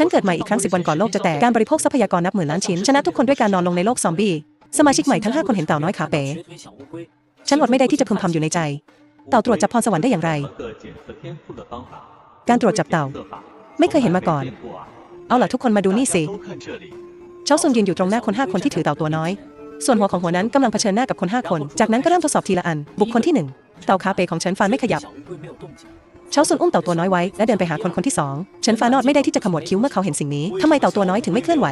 ฉันเกิดใหม่อีกครั้งสิบวันก่อนโลกจะแตกการบริโภคทรัพยากรนับหมื่นล้านชิ้น ชนะทุกคนด้วยการนอนลงในโลกซอมบี้ สมาชิกใหม่ทั้งห้าคนเห็นเต่าน้อยขาเป๋ ฉันอดไม่ได้ที่จะพึมพำอยู่ในใจ เต่าตรวจจับพรสวรรค์ได้อย่างไร การตรวจจับเต่า ไม่เคยเห็นมาก่อน เอาล่ะทุกคนมาดูนี่สิชาวซุนยืนอยู่ตรงหน้าคนห้าคนที่ถือเต่าตัวน้อย ส่วนหัวของหัวนั้นกำลังเผชิญหน้ากับคนห้าคน จากนั้นก็เริ่มทดสอบทีละอัน บุคคลที่หนึ่งเต่าคาเป๋ของฉันฟันไม่ขยับ เชาซุนอุ้มเต่าตัวน้อยไว้และเดินไปหาคนคนที่สองฉันฟานอดไม่ได้ที่จะขมวดคิ้วเมื่อเขาเห็นสิ่งนี้ทำไมเต่าตัวน้อยถึงไม่เคลื่อนไหว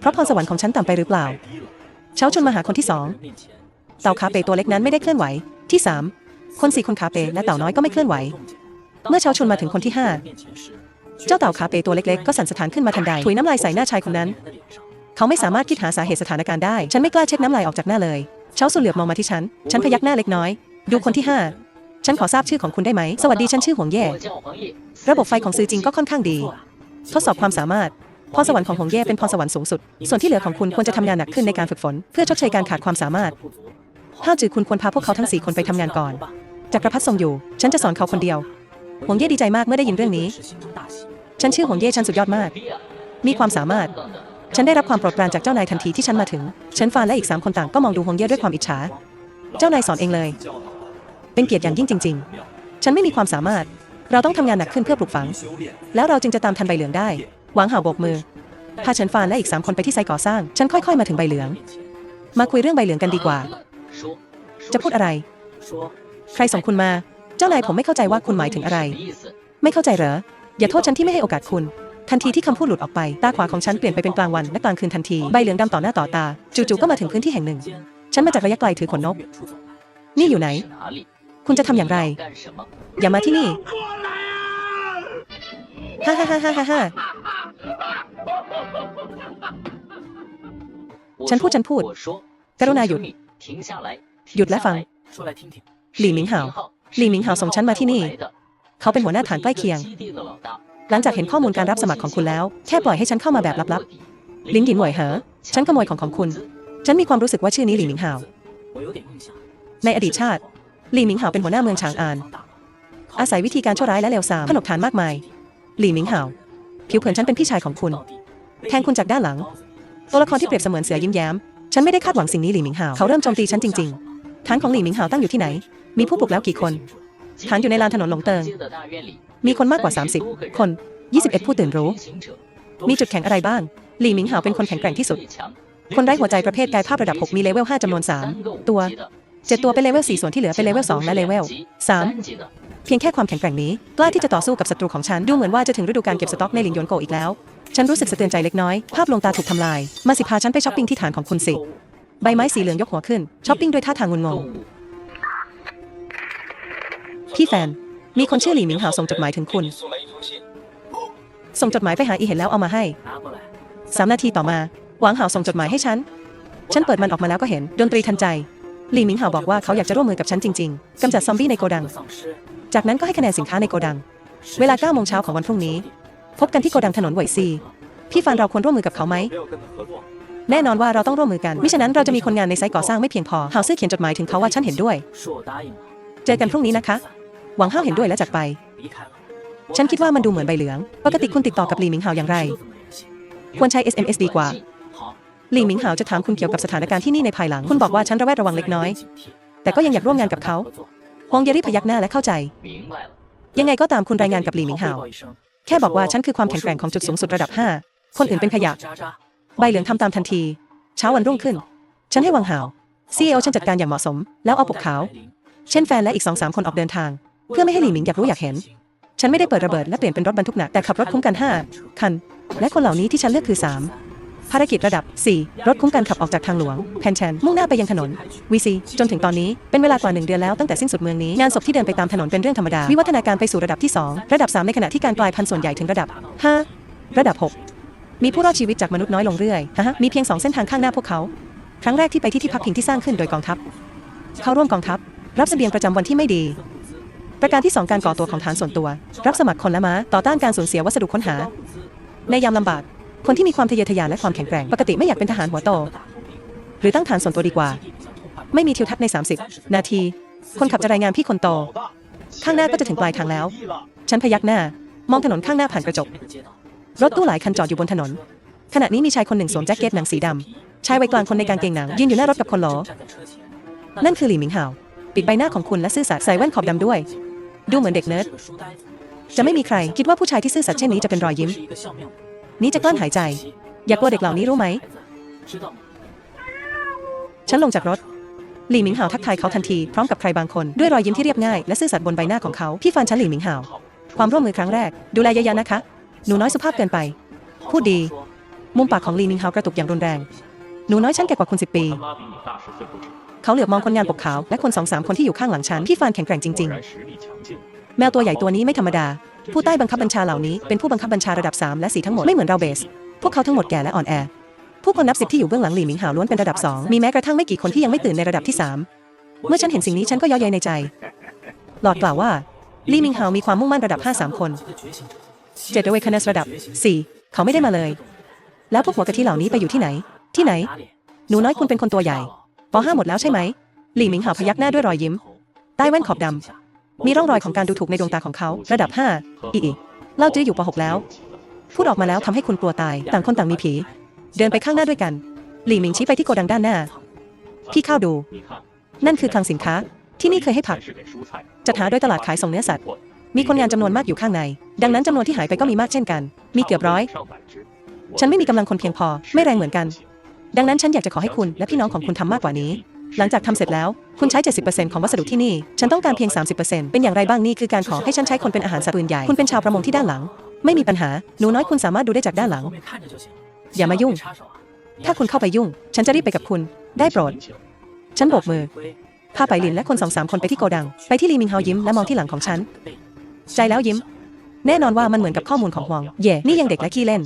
เพราะพรสวรรค์ของฉันต่ำไปหรือเปล่า เชาชุนมาหาคนที่สองเต่าขาเปตัวเล็กนั้นไม่ได้เคลื่อนไหว ที่สามคนสี่คนขาเปและเต่าน้อยก็ไม่เคลื่อนไหว เมื่อเชาชุนมาถึงคนที่ห้าเจ้าเต่าขาเปตัวเล็กๆ ก็สั่นสะท้านขึ้นมาทันใดถุยน้ำลายใส่หน้าชายคนนั้น เขาไม่สามารถคิดหาสาเหตุสถานการณ์ได้ ฉันไม่กล้าเช็ดน้ำลายออกจากหน้าเลย เชาสุเหลือบมองมาที่ฉัน ฉันพยักหน้าเล็กน้อย ดูคนที่ห้า ฉันขอทราบชื่อของคุณได้ไหม สวัสดีฉันชื่อหวงเย่ ระบบไฟของซื้อจริงก็ค่อนข้างดี ทดสอบความสามารถ พรสวรรค์ของหงเย่เป็นพรสวรรค์สูงสุด ส่วนที่เหลือของคุณควรจะทำงานหนักขึ้นในการฝึกฝน เพื่อชดเชยการขาดความสามารถห้าวจือคุณควรพาพวกเขาทั้งสี่คนไปทำงานก่อน จักรพรรดิทรงอยู่ ฉันจะสอนเขาคนเดียว หงเย่ดีใจมากเมื่อได้ยินเรื่องนี้ ฉันชื่อหงเย่ฉันสุดยอดมาก มีความสามารถ ฉันได้รับความโปรดปรานจากเจ้านายทันทีที่ฉันมาถึง ฉันฟานและอีกสามคนต่างก็มองดูหงเย่ด้วยความอิจฉา เจ้านายสอนเองเลย เป็นเกียรติอย่างยิ่งจริง ๆ ฉันไม่มีความสามารถ เราต้องทำงานหนักขึ้นเพื่อปลูกฝัง แล้วเราจึงจะตามทันใบเหลืองได้ หวังห่าวโบกมือ พาฉันฟานและอีกสามคนไปที่ไซต์ก่อสร้าง ฉันค่อยๆ มาถึงใบเหลือง มาคุยเรื่องใบเหลืองกันดีกว่า จะพูดอะไร ใครส่งคุณมา เจ้านายผมไม่เข้าใจว่าคุณหมายถึงอะไร ไม่เข้าใจเหรอ อย่าโทษฉันที่ไม่ให้โอกาสคุณ ทันทีที่คำพูดหลุดออกไป ตาขวาของฉันเปลี่ยนไปเป็นกลางวันและกลางคืนทันที ใบเหลืองดำต่อหน้าต่อตา จู่ๆ ก็มาถึงพื้นที่แห่งหนึ่ง ฉันมาจากระยะไกลถือขนนก นี่อยู่ไหน คุณจะทำอย่างไร อย่ามาที่นี่ฮ่าฮ่าฮ่าฮ่าฮ่าฮ่าฉันพูดฉันพูด กรุณาหยุด หยุดและฟัง หลี่หมิงห่าว หลี่หมิงห่าวส่งฉันมาที่นี่ เขาเป็นหัวหน้าฐานใกล้เคียง หลังจากเห็นข้อมูลการรับสมัครของคุณแล้ว แค่ปล่อยให้ฉันเข้ามาแบบลับๆ ลิ้นหยินหวยเหอ ฉันขโมยของของคุณ ฉันมีความรู้สึกว่าชื่อนี้หลี่หมิงห่าว ในอดีตชาติ ลี่หมิงเห่าเป็นหัวหน้าเมืองฉางอาน อาศัยวิธีการชั่วร้ายและเลวทรามขนบฐานมากมายหลี่หมิงเห่าผิวเผินฉันเป็นพี่ชายของคุณ แทงคุณจากด้านหลัง ตัวละครที่เปรียบเสมือนเสือยิ้มแย้ม ฉันไม่ได้คาดหวังสิ่งนี้หลี่หมิงเห่าเขาเริ่มโจมตีฉันจริงๆ ฐานของหลี่หมิงเห่าตั้งอยู่ที่ไหน มีผู้ปลุกแล้วกี่คน ฐานอยู่ในลานถนนหลงเติง มีคนมากกว่า 30 คน 21 ผู้ตื่นรู้ มีจุดแข็งอะไรบ้าง หลี่หมิงเห่าเป็นคนแข็งแกร่งที่สุด คนไร้หัวใจประเภทกายภาพระดับ 6 มีเลเวล 5จำนวน 3 ตัว 7ตัวเป็นเลเวล4ส่วนที่เหลือเป็นเลเวล2และเลเวล3เพียงแค่ความแข็งแกร่งนี้ กล้าที่จะต่อสู้กับศัตรูของฉันดูเหมือนว่าจะถึงฤดูการเก็บสต็อกในหลิงหยนโกอีกแล้ว ฉันรู้สึกสะเทือนใจเล็กน้อย ภาพลงตาถูกทำลาย มาสิพาฉันไปช้อปปิ้งที่ฐานของคุณสิ ใบไม้สีเหลืองยกหัวขึ้นช้อปปิ้งด้วยท่าทางงุนงงพี่แฟน มีคนชื่อหลี่หมิงหาวส่งจดหมายถึงคุณ ส่งจดหมายไปหาอีเห็นแล้วเอามาให้สามนาทีต่อมา หวังหาวส่งจดหมายให้ฉัน ฉันเปิดมันออกมาแล้วก็เห็น ดนตรีทันใจ หลี่หมิงเห่าบอกว่าเขาอยากจะร่วมมือกับฉันจริงๆ กำจัดซอมบี้ในโกดัง จากนั้นก็ให้คะแนนสินค้าในโกดัง เวลา9โมงเช้าของวันพรุ่งนี้ พบกันที่โกดังถนนไหวซี พี่ฟันเราควรร่วมมือกับเขาไหม แน่นอนว่าเราต้องร่วมมือกัน มิฉะนั้นเราจะมีคนงานในไซต์ก่อสร้างไม่เพียงพอเฮาซื้อเขียนจดหมายถึงเขาว่าฉันเห็นด้วย เจอกันพรุ่งนี้นะคะ หวังห้าเห็นด้วยและจากไป ฉันคิดว่ามันดูเหมือนใบเหลือง ปกติคุณติดต่อกับหลี่หมิงเห่าอย่างไร ควรใช้ SMS ดีกว่า หลี่หมิงหาวจะถามคุณเกี่ยวกับสถานการณ์ที่นี่ในภายหลัง คุณบอกว่าฉันระแวดระวังเล็กน้อย แต่ก็ยังอยากร่วมงานกับเขาฮวงเยรี่พยักหน้าและเข้าใจ ยังไงก็ตามคุณรายงานกับหลี่หมิงหาว แค่บอกว่าฉันคือความแข็งแกร่งของจุดสูงสุดระดับ 5 คนอื่นเป็นขยะ ใบเหลืองทำตามทันที เช้าวันรุ่งขึ้น ฉันให้วังหาวซีเอฉันจัดการอย่างเหมาะสม แล้วเอาปกขาว เช่นแฟนและอีกสองสามคนออกเดินทาง เพื่อไม่ให้หลี่หมิงอยากรู้อยากเห็น ฉันไม่ได้เปิดระเบิดและเปลี่ยนเป็นรถบรรทุกหนักแต่ขับรถคุ้มกัน 5 คัน และคนเหล่านี้ที่ฉันเลือกคือ 3 ภารกิจระดับ 4 รถคุ้มกันขับออกจากทางหลวงแพนแชนมุ่งหน้าไปยังถนนวีซีจนถึงตอนนี้เป็นเวลากว่าหนึ่งเดือนแล้วตั้งแต่สิ้นสุดเมืองนี้งานศพที่เดินไปตามถนนเป็นเรื่องธรรมดาวิวัฒนาการไปสู่ระดับที่ 2 ระดับ 3 ในขณะที่การกลายพันธุ์ส่วนใหญ่ถึงระดับ 5 ระดับ 6 มีผู้รอดชีวิตจากมนุษย์น้อยลงเรื่อยฮะมีเพียงสองเส้นทางข้างหน้าพวกเขา ครั้งแรกที่ไปที่ที่พักพิงที่สร้างขึ้นโดยกองทัพ เข้าร่วมกองทัพ รับเสบียงประจำวันที่ไม่ดีประการที่ 2 การก่อตัวของฐานส่วนตัว รับสมัครคนและม้าต่อต้านการสูญเสียวัสดุค้นหา ในยามลำบาก คนที่มีความทะเยอทะยานและความแข็งแกร่ง ปกติไม่อยากเป็นทหารหัวโต หรือตั้งฐานส่วนตัวดีกว่า ไม่มีทิวทัศน์ใน 30 นาที คนขับจะรายงานพี่คนโต ข้างหน้าก็จะถึงปลายทางแล้ว ฉันพยักหน้า มองถนนข้างหน้าผ่านกระจก รถตู้หลายคันจอดอยู่บนถนน ขณะนี้มีชายคนหนึ่งสวมแจ็คเก็ตหนังสีดำชายวัยกลางคนในกางเกงหนังยืนอยู่หน้ารถกับคนล้อ นั่นคือหลี่หมิงหาว ปิดใบหน้าของคุณและซื่อสัตย์ใส่แว่นขอบดำด้วย ดูเหมือนเด็กเนิร์ดจะไม่มีใครคิดว่าผู้ชายที่ซื่อสัตย์เช่นนี้จะเป็นรอยยิ้ม นี่จะกลั้นหายใจ อย่ากลัวเด็กเหล่านี้รู้ไหม ฉันลงจากรถหลี่หมิงหาวทักทายเขาทันทีพร้อมกับใครบางคนด้วยรอยยิ้มที่เรียบง่ายและซื่อสัตย์บนใบหน้าของเขาพี่ฟันฉันหลี่หมิงหาวความร่วมมือครั้งแรก ดูแลยอยๆนะคะ หนูน้อยสุภาพเกินไป พูดดี มุมปากของหลี่หมิงหาวกระตุกอย่างรุนแรง หนูน้อยฉันแก่กว่าคุณสิบปี เขาเหลือบมองคนงานปกขาวและคนสองสามคนที่อยู่ข้างหลังฉันพี่ฟานแข็งแกร่งจริง ๆ แมวตัวใหญ่ตัวนี้ไม่ธรรมดา ผู้ใต้บังคับบัญชาเหล่านี้เป็นผู้บังคับบัญชาระดับ 3 และ 4 ทั้งหมดไม่เหมือนเราเบส พวกเขาทั้งหมดแก่และอ่อนแอ ผู้คนนับสิบที่อยู่เบื้องหลังหลี่หมิงหาวล้วนเป็นระดับ 2 มีแม้กระทั่งไม่กี่คนที่ยังไม่ตื่นในระดับที่ 3 เมื่อฉันเห็นสิ่งนี้ฉันก็ย่อใยในใจ หลอดกล่าวว่าลี่หมิงหาวมีความมุ่งมั่นระดับ 5 3 คนเจ็ดเวคเนสระดับ 4 เขาไม่ได้มาเลย แล้วพวกหัวกะทิเหล่านี้ไปอยู่ที่ไหน ที่ไหน หนูน้อยคุณเป็นคนตัวใหญ่ป .5 หมดแล้วใช่ไหมหลี่หมิงหาวพยักหน้าด้วยรอยยิ้มใต้แว่นขอบดำ มีร่องรอยของการดูถูกในดวงตาของเขา ระดับ 5 อีอีเล่าจื้ออยู่ป .6 แล้ว พูดออกมาแล้วทำให้คุณกลัวตาย ต่างคนต่างมีผี เดินไปข้างหน้าด้วยกัน หลี่หมิงชี้ไปที่โกดังด้านหน้า พี่เข้าดู นั่นคือคลังสินค้า ที่นี่เคยให้ผัก จัดหาโดยตลาดขายส่งเนื้อสัตว์ มีคนงานจำนวนมากอยู่ข้างใน ดังนั้นจำนวนที่หายไปก็มีมากเช่นกัน มีเกือบร้อย ฉันไม่มีกำลังคนเพียงพอ ไม่แรงเหมือนกัน ดังนั้นฉันอยากจะขอให้คุณและพี่น้องของคุณทำมากกว่านี้ หลังจากทำเสร็จแล้ว คุณใช้ 70%ของวัสดุที่นี่ ฉันต้องการเพียง 30%เป็นอย่างไรบ้างนี่คือการขอให้ฉันใช้คนเป็นอาหารสัตว์ปืนใหญ่ คุณเป็นชาวประมงที่ด้านหลัง ไม่มีปัญหา หนูน้อยคุณสามารถดูได้จากด้านหลัง อย่ามายุ่ง ถ้าคุณเข้าไปยุ่ง ฉันจะรีบไปกับคุณ ได้โปรด ฉันโบกมือ พาไปลินและคนสองสามคนไปที่โกดัง ไปที่ลีมิงเฮายิ้มและมองที่หลังของฉัน ใจแล้วยิ้ม แน่นอนว่ามันเหมือนกับข้อมูลของฮวง เย่ นี่ยังเด็กและขี้เล่น